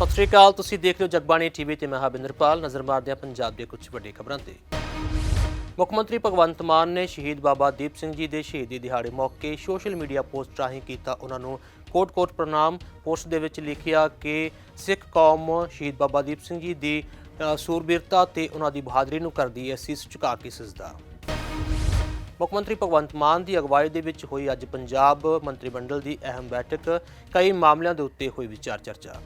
ਸਤਿ ਸ਼੍ਰੀ ਅਕਾਲ, ਤੁਸੀਂ ਦੇਖ ਰਹੇ ਹੋ ਜਗਬਾਣੀ ਟੀਵੀ ਤੇ ਮੈਂ ਹਬਿੰਦਰਪਾਲ ਨਜ਼ਰ ਮਾਰਦੇ ਹਾਂ ਪੰਜਾਬ ਦੇ ਕੁਝ ਵੱਡੀਆਂ ਖਬਰਾਂ ਤੇ। ਮੁੱਖ ਮੰਤਰੀ ਭਗਵੰਤ ਮਾਨ ਨੇ ਸ਼ਹੀਦ ਬਾਬਾ ਦੀਪ ਸਿੰਘ ਜੀ ਦੇ ਸ਼ਹੀਦੀ ਦਿਹਾੜੇ ਮੌਕੇ ਸੋਸ਼ਲ ਮੀਡੀਆ ਪੋਸਟ ਰਾਹੀਂ ਕੀਤਾ ਉਹਨਾਂ ਨੂੰ ਕੋਟ-ਕੋਟ ਪ੍ਰਣਾਮ। ਪੋਸਟ ਦੇ ਵਿੱਚ ਲਿਖਿਆ ਕਿ ਸਿੱਖ ਕੌਮ ਸ਼ਹੀਦ ਬਾਬਾ ਦੀਪ ਸਿੰਘ ਜੀ ਦੀ ਸੂਰਬੀਰਤਾ ਤੇ ਉਹਨਾਂ ਦੀ ਬਹਾਦਰੀ ਨੂੰ ਕਰਦੀ ਹੈ ਸੀਸ ਝੁਕਾ ਕੇ ਸਜਦਾ। ਮੁੱਖ ਮੰਤਰੀ ਭਗਵੰਤ ਮਾਨ ਦੀ ਅਗਵਾਈ ਦੇ ਵਿੱਚ ਹੋਈ ਅੱਜ ਪੰਜਾਬ ਮੰਤਰੀ ਮੰਡਲ ਦੀ ਅਹਿਮ ਬੈਠਕ। ਕਈ ਮਾਮਲਿਆਂ ਦੇ ਉੱਤੇ ਹੋਈ ਵਿਚਾਰ ਚਰਚਾ।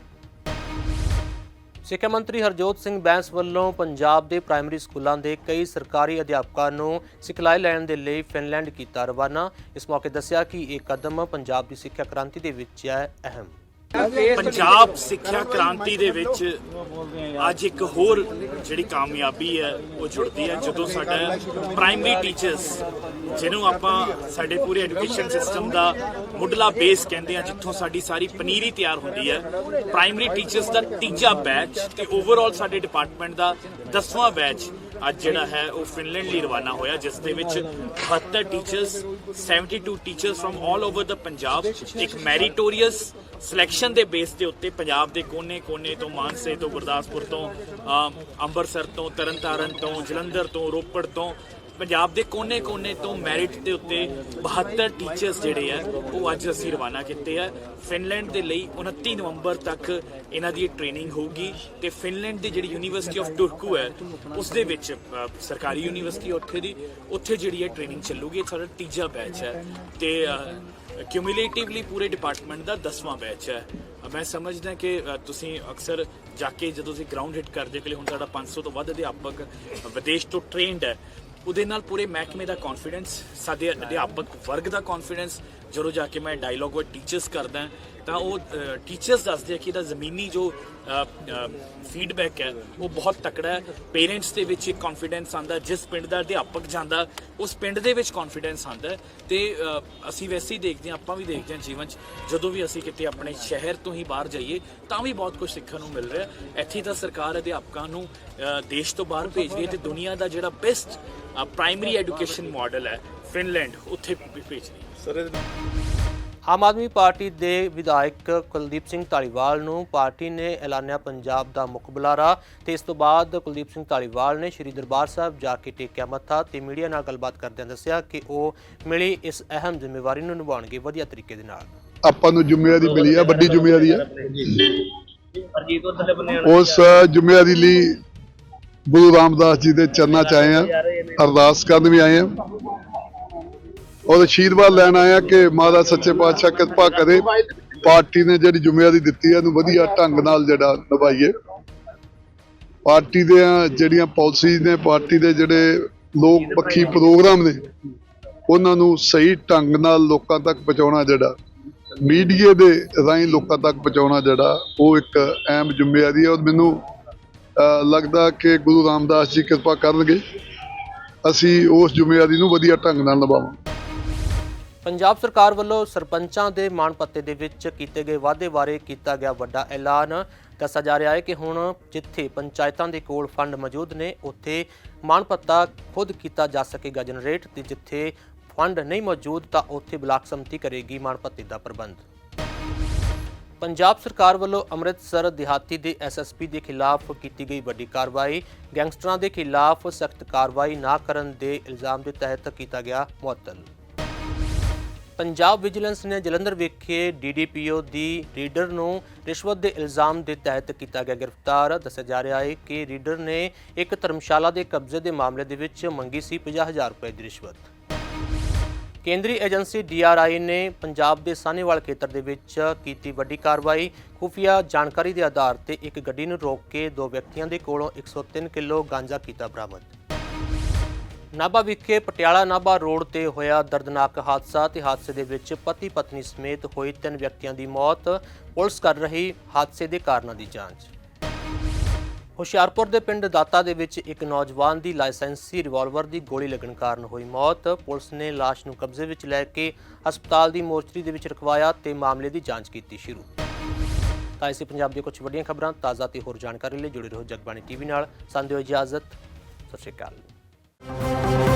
ਸਿੱਖਿਆ ਮੰਤਰੀ ਹਰਜੋਤ ਸਿੰਘ ਬੈਂਸ ਵੱਲੋਂ ਪੰਜਾਬ ਦੇ ਪ੍ਰਾਇਮਰੀ ਸਕੂਲਾਂ ਦੇ ਕਈ ਸਰਕਾਰੀ ਅਧਿਆਪਕਾਂ ਨੂੰ ਸਿਖਲਾਈ ਲੈਣ ਦੇ ਲਈ ਫਿਨਲੈਂਡ ਕੀਤਾ ਰਵਾਨਾ। ਇਸ ਮੌਕੇ ਦੱਸਿਆ ਕਿ ਇਹ ਕਦਮ ਪੰਜਾਬ ਦੀ ਸਿੱਖਿਆ ਕ੍ਰਾਂਤੀ ਦੇ ਵਿੱਚ ਹੈ ਅਹਿਮ। ਪੰਜਾਬ ਸਿੱਖਿਆ ਕ੍ਰਾਂਤੀ ਦੇ ਵਿੱਚ ਅੱਜ ਇੱਕ ਹੋਰ ਜਿਹੜੀ ਕਾਮਯਾਬੀ ਹੈ, ਉਹ ਜੁੜਦੀ ਹੈ। ਜਦੋਂ ਸਾਡਾ ਪ੍ਰਾਇਮਰੀ ਟੀਚਰਸ ਜਿਹਨੂੰ ਆਪਾਂ ਸਾਡੇ ਪੂਰੇ ਐਜੂਕੇਸ਼ਨ ਸਿਸਟਮ ਦਾ ਮੁੱਢਲਾ ਬੇਸ ਕਹਿੰਦੇ ਆ ਜਿੱਥੋਂ ਸਾਡੀ ਸਾਰੀ ਪਨੀਰੀ ਤਿਆਰ ਹੁੰਦੀ ਹੈ ਪ੍ਰਾਇਮਰੀ ਟੀਚਰਸ ਦਾ ਤੀਜਾ ਬੈਚ ਤੇ ਓਵਰਆਲ ਸਾਡੇ ਡਿਪਾਰਟਮੈਂਟ ਦਾ 10ਵਾਂ ਬੈਚ ਅੱਜ ਜਿਹੜਾ ਹੈ ਉਹ ਫਿਨਲੈਂਡ ਲਈ ਰਵਾਨਾ ਹੋਇਆ ਜਿਸ ਦੇ ਵਿੱਚ 72 teachers 72 teachers from all over ਦਾ ਪੰਜਾਬ ਇੱਕ ਮੈਰੀਟੋਰੀਅਸ ਸਿਲੈਕਸ਼ਨ ਦੇ ਬੇਸ ਦੇ ਉੱਤੇ ਪੰਜਾਬ ਦੇ ਕੋਨੇ-ਕੋਨੇ ਤੋਂ ਮਾਨਸੇ ਤੋਂ ਗੁਰਦਾਸਪੁਰ ਤੋਂ ਅਮ, ਅੰਮ੍ਰਿਤਸਰ ਤੋਂ ਤਰਨਤਾਰਨ ਤੋਂ ਜਲੰਧਰ ਤੋਂ ਰੋਪੜ ਤੋਂ ਪੰਜਾਬ ਦੇ ਕੋਨੇ-ਕੋਨੇ ਤੋਂ ਮੈਰਿਟ ਦੇ ਉੱਤੇ 72 ਟੀਚਰਸ ਜਿਹੜੇ ਆ ਉਹ ਅੱਜ ਅਸੀਂ ਰਵਾਨਾ ਕੀਤੇ ਆ। ਫਿਨਲੈਂਡ ਦੇ ਲਈ 29 ਨਵੰਬਰ ਤੱਕ ਇਹਨਾਂ ਦੀ ਟ੍ਰੇਨਿੰਗ ਹੋਊਗੀ ਤੇ ਫਿਨਲੈਂਡ ਦੀ ਜਿਹੜੀ ਯੂਨੀਵਰਸਿਟੀ ਆਫ ਟੁਰਕੂ ਹੈ ਉਸ ਦੇ ਵਿੱਚ ਅ, ਸਰਕਾਰੀ ਯੂਨੀਵਰਸਿਟੀ ਉੱਥੇ ਦੀ ਉੱਥੇ ਜਿਹੜੀ ਹੈ ਟ੍ਰੇਨਿੰਗ ਚੱਲੂਗੀ ਇਹ ਸਾਡਾ ਤੀਜਾ ਬੈਚ ਹੈ। ਤੇ ਕਿਊਮੂਲੇਟਿਵਲੀ ਪੂਰੇ ਡਿਪਾਰਟਮੈਂਟ ਦਾ 10ਵਾਂ ਬੈਚ ਹੈ। ਅ, ਮੈਂ ਸਮਝਦਾ ਕਿ ਅ, ਤੁਸੀਂ ਅਕਸਰ ਜਾ ਕੇ ਜਦੋਂ ਤੁਸੀਂ ਗਰਾਊਂਡ ਹਿੱਟ ਕਰਦੇ ਹੋ ਕਿ ਹੁਣ ਸਾਡਾ 500 ਤੋਂ ਵੱਧ ਅਧਿਆਪਕ ਵਿਦੇਸ਼ ਤੋਂ ਟ੍ਰੇਨਡ ਹੈ ਉਹਦੇ ਨਾਲ ਪੂਰੇ ਮਹਿਕਮੇ ਦਾ ਕੌਨਫੀਡੈਂਸ ਸਾਡੇ ਅਧਿਆਪਕ ਵਰਗ ਦਾ ਕੌਨਫੀਡੈਂਸ ਜਦੋਂ ਜਾ ਕੇ ਮੈਂ ਡਾਇਲੋਗ ਵਿਦ ਟੀਚਰਸ ਕਰਦਾ ਤਾਂ ਉਹ ਟੀਚਰਸ ਦੱਸਦੇ ਆ ਕਿ ਇਹਦਾ ਜ਼ਮੀਨੀ ਜੋ ਫੀਡਬੈਕ ਹੈ, ਉਹ ਬਹੁਤ ਤਕੜਾ ਹੈ। ਪੇਰੈਂਟਸ ਦੇ ਵਿੱਚ ਇੱਕ ਕੌਨਫੀਡੈਂਸ ਆਂਦਾ ਜਿਸ ਪਿੰਡ ਦਾ ਅਧਿਆਪਕ ਜਾਂਦਾ, ਉਸ ਪਿੰਡ ਦੇ ਵਿੱਚ ਕੌਨਫੀਡੈਂਸ ਆਂਦਾ ਹੈ। ਤੇ ਅਸੀਂ ਵੈਸੇ ਹੀ ਦੇਖਦੇ ਹਾਂ, ਆਪਾਂ ਵੀ ਦੇਖਦੇ ਹਾਂ ਜੀਵਨ 'ਚ, ਜਦੋਂ ਵੀ ਅਸੀਂ ਕਿਤੇ ਆਪਣੇ ਸ਼ਹਿਰ ਤੋਂ ਹੀ ਬਾਹਰ ਜਾਈਏ, ਤਾਂ ਵੀ ਬਹੁਤ ਕੁਝ ਸਿੱਖਣ ਨੂੰ ਮਿਲ ਰਿਹਾ ਇੱਥੇ ਤਾਂ ਸਰਕਾਰ ਅਧਿਆਪਕਾਂ ਨੂੰ ਦੇਸ਼ ਤੋਂ ਬਾਹਰ ਭੇਜ ਰਹੀ ਹੈ ਤੇ ਦੁਨੀਆ ਦਾ ਜਿਹੜਾ ਬੈਸਟ ਪ੍ਰਾਇਮਰੀ ਐਜੂਕੇਸ਼ਨ ਮਾਡਲ ਹੈ ਫਿਨਲੈਂਡ ਉੱਥੇ ਭੇ- ਭੇਜ ਰਹੀ ਆਮ ਆਦਮੀ ਪਾਰਟੀ ਦੇ ਵਿਧਾਇਕ ਕੁਲਦੀਪ ਸਿੰਘ ਢਾਲੀਵਾਲ ਨੂੰ ਪਾਰਟੀ ਨੇ ਐਲਾਨਿਆ ਪੰਜਾਬ ਦਾ ਮੁੱਖ ਬੁਲਾਰਾ ਤੇ ਇਸ ਤੋਂ ਬਾਅਦ ਕੁਲਦੀਪ ਸਿੰਘ ਢਾਲੀਵਾਲ ਨੇ ਸ੍ਰੀ ਦਰਬਾਰ ਸਾਹਿਬ ਜਾ ਕੇ ਟੇਕਿਆ ਮੱਥਾ ਤੇ ਮੀਡੀਆ ਨਾਲ ਗੱਲਬਾਤ ਕਰਦਿਆਂ ਦੱਸਿਆ ਕਿ ਉਹ ਮਿਲੀ ਇਸ ਅਹਿਮ ਜ਼ਿੰਮੇਵਾਰੀ ਨੂੰ ਨਿਭਾਉਣਗੇ ਵਧੀਆ ਤਰੀਕੇ ਦੇ ਨਾਲ। ਆਪਾਂ ਨੂੰ ਜ਼ਿੰਮੇਵਾਰੀ ਮਿਲੀ ਆ ਵੱਡੀ ਜ਼ਿੰਮੇਵਾਰੀ ਆ। ਉਸ ਜ਼ਿੰਮੇਵਾਰੀ ਲਈ ਗੁਰੂ ਰਾਮਦਾਸ ਜੀ ਦੇ ਚਰਨਾਂ 'ਚ ਆਏ ਆ ਅਰਦਾਸ ਕਰਨ ਵੀ ਆਏ ਆ। ਉਹਦੇ ਆਸ਼ੀਰਵਾਦ ਲੈਣ ਆਇਆ ਕਿ ਮਹਾਰਾਜ ਸੱਚੇ ਪਾਤਸ਼ਾਹ ਕਿਰਪਾ ਕਰੇ। ਪਾਰਟੀ ਨੇ ਜਿਹੜੀ ਜ਼ਿੰਮੇਵਾਰੀ ਦਿੱਤੀ ਹੈ ਇਹਨੂੰ ਵਧੀਆ ਢੰਗ ਨਾਲ ਜਿਹੜਾ ਨਿਭਾਈਏ। ਪਾਰਟੀ ਦੇ ਜਿਹੜੀਆਂ ਪਾਲਿਸੀਜ਼ ਨੇ, ਪਾਰਟੀ ਦੇ ਜਿਹੜੇ ਲੋਕ ਪੱਖੀ ਪ੍ਰੋਗਰਾਮ ਨੇ, ਉਹਨਾਂ ਨੂੰ ਸਹੀ ਢੰਗ ਨਾਲ ਲੋਕਾਂ ਤੱਕ ਪਹੁੰਚਾਉਣਾ ਜਿਹੜਾ, ਮੀਡੀਆ ਦੇ ਰਾਹੀਂ ਲੋਕਾਂ ਤੱਕ ਪਹੁੰਚਾਉਣਾ ਜਿਹੜਾ, ਉਹ ਇੱਕ ਅਹਿਮ ਜ਼ਿੰਮੇਵਾਰੀ ਹੈ। ਔਰ ਮੈਨੂੰ ਲੱਗਦਾ ਕਿ ਗੁਰੂ ਰਾਮਦਾਸ ਜੀ ਕਿਰਪਾ ਕਰਨਗੇ। ਅਸੀਂ ਉਸ ਜ਼ਿੰਮੇਵਾਰੀ ਨੂੰ ਵਧੀਆ ਢੰਗ ਨਾਲ ਨਿਭਾਵਾਂਗੇ। ਪੰਜਾਬ ਸਰਕਾਰ ਵੱਲੋਂ ਸਰਪੰਚਾਂ ਦੇ ਮਾਣ ਭੱਤੇ ਦੇ ਵਿੱਚ ਕੀਤੇ ਗਏ ਵਾਅਦੇ ਬਾਰੇ ਕੀਤਾ ਗਿਆ ਵੱਡਾ ਐਲਾਨ। ਦੱਸਿਆ ਜਾ ਰਿਹਾ ਹੈ ਕਿ ਹੁਣ ਜਿੱਥੇ ਪੰਚਾਇਤਾਂ ਦੇ ਕੋਲ ਫੰਡ ਮੌਜੂਦ ਨੇ, ਉੱਥੇ ਮਾਣ ਭੱਤਾ ਖੁਦ ਕੀਤਾ ਜਾ ਸਕੇਗਾ ਜਨਰੇਟ ਤੇ ਜਿੱਥੇ ਫੰਡ ਨਹੀਂ ਮੌਜੂਦ ਤਾਂ ਉੱਥੇ ਬਲਾਕ ਸੰਮਤੀ ਕਰੇਗੀ ਮਾਣ ਭੱਤੇ ਦਾ ਪ੍ਰਬੰਧ। ਪੰਜਾਬ ਸਰਕਾਰ ਵੱਲੋਂ ਅੰਮ੍ਰਿਤਸਰ ਦਿਹਾਤੀ ਦੇ ਐਸਐਸਪੀ ਦੇ ਖਿਲਾਫ ਕੀਤੀ ਗਈ ਵੱਡੀ ਕਾਰਵਾਈ। ਗੈਂਗਸਟਰਾਂ ਦੇ ਖਿਲਾਫ ਸਖਤ ਕਾਰਵਾਈ ਨਾ ਕਰਨ ਦੇ ਇਲਜ਼ਾਮ ਦੇ ਤਹਿਤ ਕੀਤਾ ਗਿਆ ਮੁਅੱਤਲ। ਪੰਜਾਬ ਵਿਜੀਲੈਂਸ ਨੇ ਜਲੰਧਰ ਵਿਖੇ ਡੀਡੀਪੀਓ ਦੀ ਰੀਡਰ ਨੂੰ ਰਿਸ਼ਵਤ ਦੇ ਇਲਜ਼ਾਮ ਦੇ ਤਹਿਤ ਕੀਤਾ ਗਿਆ ਗ੍ਰਿਫਤਾਰ। ਦੱਸਿਆ ਜਾ ਰਿਹਾ ਹੈ ਕਿ ਰੀਡਰ ਨੇ ਇੱਕ ਧਰਮਸ਼ਾਲਾ ਦੇ ਕਬਜ਼ੇ ਦੇ ਮਾਮਲੇ ਦੇ ਵਿੱਚ ਮੰਗੀ ਸੀ 50000 ਰੁਪਏ ਦੀ ਰਿਸ਼ਵਤ। ਕੇਂਦਰੀ ਏਜੰਸੀ ਡੀਆਰਆਈ ਨੇ ਪੰਜਾਬ ਦੇ ਸਾਹਨੇਵਾਲ ਖੇਤਰ ਦੇ ਵਿੱਚ ਕੀਤੀ ਵੱਡੀ ਕਾਰਵਾਈ। ਖੁਫੀਆ ਜਾਣਕਾਰੀ ਦੇ ਆਧਾਰ ਤੇ ਇੱਕ ਗੱਡੀ ਨੂੰ ਰੋਕ ਕੇ ਦੋ ਵਿਅਕਤੀਆਂ ਦੇ ਕੋਲੋਂ 103 ਕਿਲੋ ਗਾਂਜਾ ਕੀਤਾ ਬਰਾਮਦ। ਨਾਭਾ ਵਿਖੇ ਪਟਿਆਲਾ ਨਾਭਾ ਰੋਡ ਤੇ ਹੋਇਆ ਦਰਦਨਾਕ ਹਾਦਸਾ ਤੇ ਹਾਦਸੇ ਦੇ ਵਿੱਚ ਪਤੀ ਪਤਨੀ ਸਮੇਤ ਹੋਈ ਤਿੰਨ ਵਿਅਕਤੀਆਂ ਦੀ ਮੌਤ। ਪੁਲਿਸ ਕਰ ਰਹੀ ਹਾਦਸੇ ਦੇ ਕਾਰਨਾਂ ਦੀ ਜਾਂਚ। ਹੁਸ਼ਿਆਰਪੁਰ ਦੇ ਪਿੰਡ ਦਾਤਾ ਦੇ ਵਿੱਚ ਇੱਕ ਨੌਜਵਾਨ ਦੀ ਲਾਇਸੈਂਸੀ ਰਿਵਾਲਵਰ ਦੀ ਗੋਲੀ ਲੱਗਣ ਕਾਰਨ ਹੋਈ ਮੌਤ। ਪੁਲਿਸ ਨੇ ਲਾਸ਼ ਨੂੰ ਕਬਜ਼ੇ ਵਿੱਚ ਲੈ ਕੇ ਹਸਪਤਾਲ ਦੀ ਮੋਰਚਰੀ ਦੇ ਵਿੱਚ ਰਖਵਾਇਆ ਤੇ ਮਾਮਲੇ ਦੀ ਜਾਂਚ ਕੀਤੀ ਸ਼ੁਰੂ। ਤਾਂ ਇਸੇ ਪੰਜਾਬ ਦੀਆਂ ਕੁਝ ਵੱਡੀਆਂ ਖਬਰਾਂ ਤਾਜ਼ਾ ਤੇ ਹੋਰ ਜਾਣਕਾਰੀ ਲਈ ਜੁੜੇ ਰਹੋ ਜਗਬਾਣੀ ਟੀਵੀ ਨਾਲ। ਸੰਦਿਓ ਇਜਾਜ਼ਤ। ਸਤਿ ਸ਼੍ਰੀ ਅਕਾਲ। Thank you.